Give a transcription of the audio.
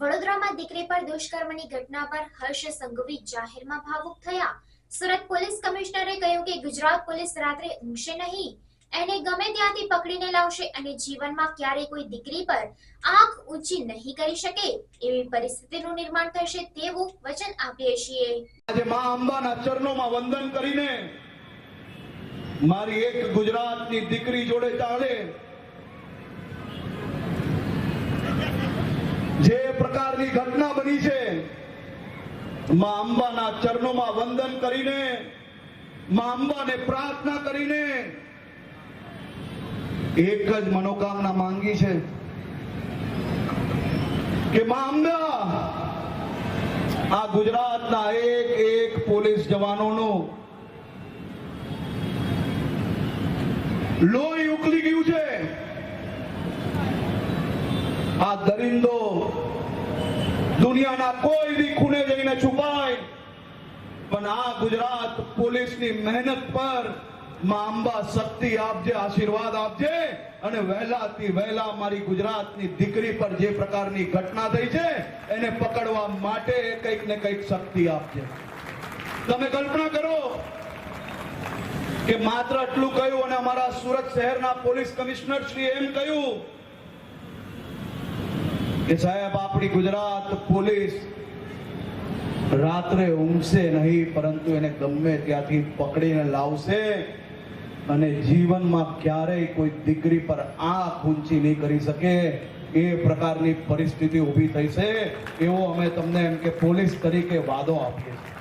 વડોદરામાં દીકરી પર દુષ્કર્મની ઘટના પર હર્ષ સંઘવી જાહેરમાં ભાવુક થયા. સુરત પોલીસ કમિશનરે કહ્યું કે ગુજરાત પોલીસ રાત્રે ઊંઘશે નહીં. એને ગમે ત્યાંથી પકડીને લાવશે અને જીવનમાં ક્યારેય કોઈ દીકરી પર આંખ ઊંચી નહીં કરી શકે. એવી પરિસ્થિતિનું નિર્માણ થશે તેવું વચન આપીએ છીએ. આજે મા અંબાના ચરણોમાં વંદન કરીને મારી એક ગુજરાતની દીકરી જોડે ચાલે જે પ્રકારની ઘટના બની છે. માં અંબાના ચરણોમાં વંદન કરીને, માં અંબાને પ્રાર્થના કરીને એક જ મનોકામના માંગી છે કે માં અંબા, આ ગુજરાતના એક એક પોલીસ જવાનોનું લોહી ઉકલી ગયું છે. આ દરિંદો દુનિયાના કોઈ બી ખૂણે જઈને છુપાય. પણ આ ગુજરાત પોલીસની મહેનત પરમાં અંબા શક્તિ આપજે, આશીર્વાદ આપજે અને વહેલાથી વહેલા મારી ગુજરાતની દીકરી પર જે પ્રકારની ઘટના થઈ છે, એને પકડવા માટે કંઈક ને કંઈક શક્તિ આપજે. તમે કલ્પના કરો કે માત્ર આટલું કહ્યું અને અમારા સુરત શહેરના પોલીસ કમિશનર શ્રી એમ કહ્યું કે સાહેબ, આપણી ગુજરાત પોલીસ રાત્રે ઊંઘશે નહીં, પરંતુ એને ગમે ત્યાંથી પકડીને લાવશે અને જીવનમાં ક્યારેય કોઈ દીકરી પર આંખ ઊંચી નહીં કરી શકે. એ પ્રકારની પરિસ્થિતિ ઊભી થઈ છે. એવો અમે તમને એમ કે પોલીસ તરીકે વાદો આપીએ છીએ.